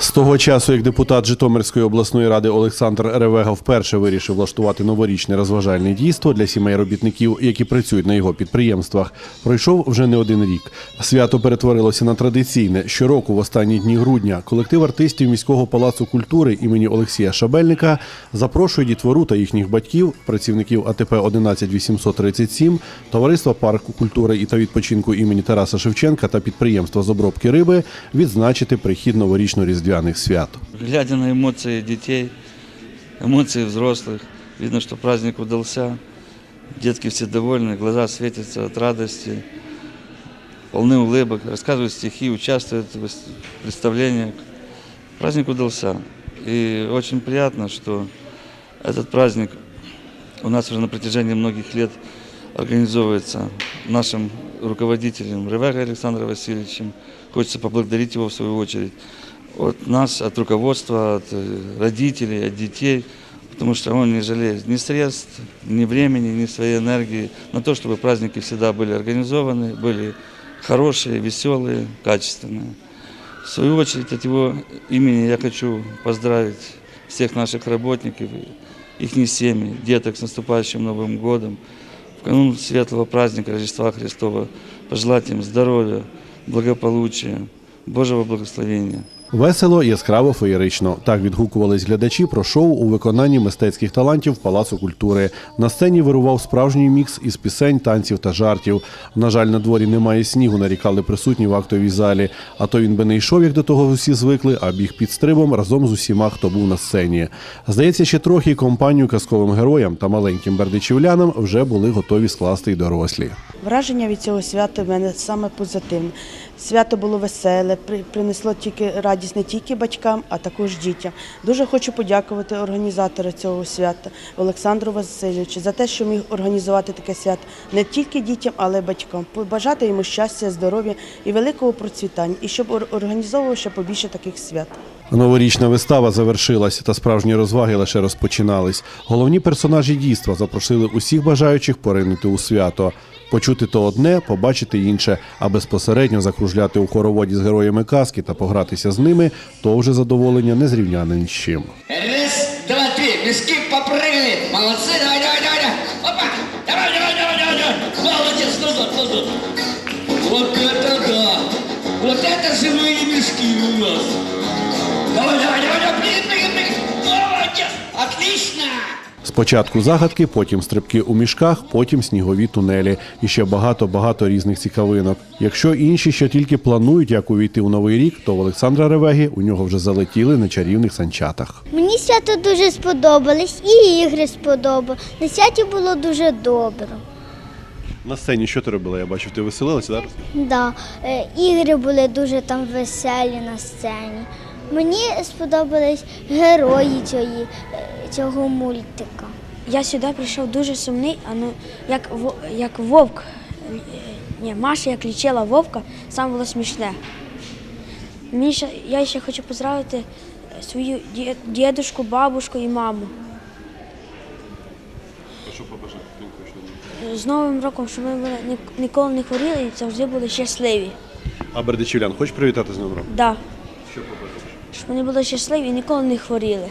З того часу, як депутат Житомирської обласної ради Олександр Ревега вперше вирішив влаштувати новорічне розважальне дійство для сімей робітників, які працюють на його підприємствах, пройшов вже не один рік. Свято перетворилося на традиційне. Щороку, в останні дні грудня, колектив артистів міського палацу культури імені Олексія Шабельника запрошує дітвору та їхніх батьків, працівників АТП 11837, товариства парку культури та відпочинку імені Тараса Шевченка та підприємства з обробки риби відзначити прихід новорічно-різдвяних свят. Глядя на эмоции детей, эмоции взрослых, видно, что праздник удался. Детки все довольны, глаза светятся от радости, полны улыбок, рассказывают стихи, участвуют в представлениях. Праздник удался. И очень приятно, что этот праздник у нас уже на протяжении многих лет организовывается нашим руководителем Ревегой Александром Васильевичем. Хочется поблагодарить его в свою очередь от нас, от руководства, от э, родителей, от детей, потому что он не жалеет ни средств, ни времени, ни своей энергии на то, чтобы праздники всегда были организованы, были хорошие, веселые, качественные. В свою очередь от его имени я хочу поздравить всех наших работников, их семьи, деток с наступающим Новым годом. В канун светлого праздника Рождества Христова пожелать им здоровья, благополучия, Божьего благословения. Весело, яскраво, феєрично. Так відгукувались глядачі про шоу у виконанні мистецьких талантів Палацу культури. На сцені вирував справжній мікс із пісень, танців та жартів. На жаль, на дворі немає снігу, нарікали присутні в актовій залі. А то він би не йшов, як до того усі звикли, а біг під стрибом разом з усіма, хто був на сцені. Здається, ще трохи компанію казковим героям та маленьким бердичівлянам вже були готові скласти й дорослі. Враження від цього свята в мене саме позитивне. Свято було веселе, при- принесло тільки радість не тільки батькам, а також дітям. Дуже хочу подякувати організатору цього свята Олександру Васильовичу за те, що міг організувати таке свято не тільки дітям, але й батькам. Побажати йому щастя, здоров'я і великого процвітання, і щоб організовувався організовував ще побільше таких свят. Новорічна вистава завершилася, та справжні розваги лише розпочинались. Головні персонажі дійства запросили усіх бажаючих поринути у свято. Почути то одне, побачити інше, а безпосередньо закружляти у хороводі з героями казки та погратися з ними то вже задоволення не зрівняне ні з чим. Раз, два, три, мешки попрыгали. Молодцы, давай, давай, давай, давай. Опа, давай, давай, давай, давай, давай. Молодец, ну тут, ну тут. Вот это да. Вот это живые мешки у нас. Давай, давай, давай, давай, прыгай, прыгай, прыгай. Молодец, отлично. Спочатку загадки, потім стрибки у мішках, потім снігові тунелі і ще багато-багато різних цікавинок. Якщо інші ще тільки планують, як увійти у новий рік, то в Олександра Ревегі у нього вже залетіли на чарівних санчатах. Мені свято дуже сподобались, і ігри сподобались. На святі було дуже добре. На сцені що ти робила? Я бачив, ти веселилася зараз? Да. е, Ігри були дуже там веселі на сцені. Мені сподобались герої цієї, цього мультика. Я сюди прийшов дуже сумний, а ну як як вовк. Ні, Маша як лічила вовка, саме було смішне. Мені ще, я ще хочу поздравити свою ді- дідушку, бабушку і маму. Що побажати? З Новим роком, щоб ми були, ніколи не хворіли і завжди були щасливі. А Бердичівлян, хочеш привітати з Новим роком? Да. Що побажаєш? Щоб вони були щасливі і ніколи не хворіли.